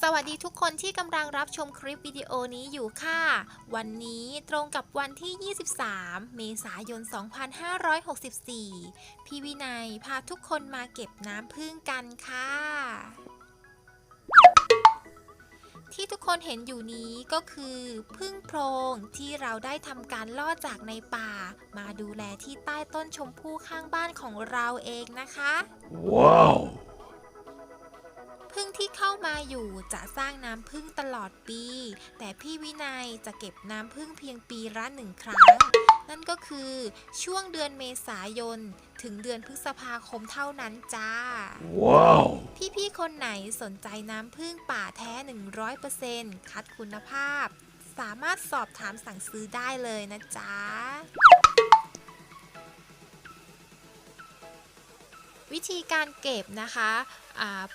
สวัสดีทุกคนที่กำลังรับชมคลิปวิดีโอนี้อยู่ค่ะ วันนี้ตรงกับวันที่ 23 เมษายน 2564 พี่วินัยพาทุกคนมาเก็บน้ำพึ่งกันค่ะ ที่ทุกคนเห็นอยู่นี้ก็คือพึ่งโพรงที่เราได้ทำการล่อจากในป่า มาดูแลที่ใต้ต้นชมพู่ข้างบ้านของเราเองนะคะ Wow! พึ่งที่ เข้ามาอยู่จะสร้างน้ำพึ่งตลอดปี แต่พี่วินัยจะเก็บน้ำพึ่งเพียงปีละหนึ่งครั้ง นั่นก็คือช่วงเดือนเมษายน ถึงเดือนพฤษภาคมเท่านั้นจ้า Wow! พี่ๆ คนไหนสนใจน้ำพึ่งป่าแท้ 100%คัดคุณภาพ สามารถสอบถามสั่งซื้อได้เลยนะจ๊ะ วิธีการเก็บนะคะ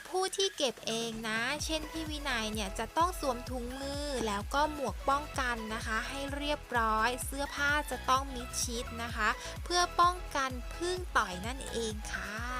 ผู้ที่เก็บเองนะ เช่นพี่วินัยเนี่ยจะต้องสวมถุงมือแล้วก็หมวกป้องกันนะคะ ให้เรียบร้อย เสื้อผ้าจะต้องมิดชิดนะคะ เพื่อป้องกันพึ่งต่อยนั่นเองค่ะ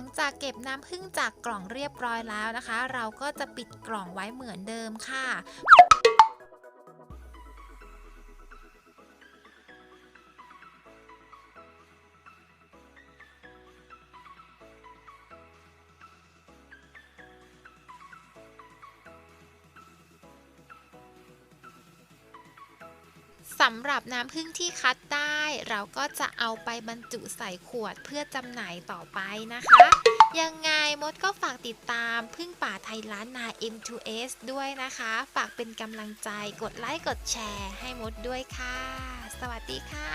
ลังจากเก็บน้ำผึ้งจากกล่องเรียบร้อยแล้วนะคะ เราก็จะปิดกล่องไว้เหมือนเดิมค่ะ สำหรับน้ำผึ้งที่คัดได้ เราก็จะเอาไปบรรจุใส่ขวดเพื่อจำหน่ายต่อไปนะคะ ยังไงมดก็ฝากติดตามพึ่งป่าไทยล้านนา M2S ด้วยนะคะ ฝากเป็นกำลังใจกดไลค์กดแชร์ให้มดด้วยค่ะ สวัสดีค่ะ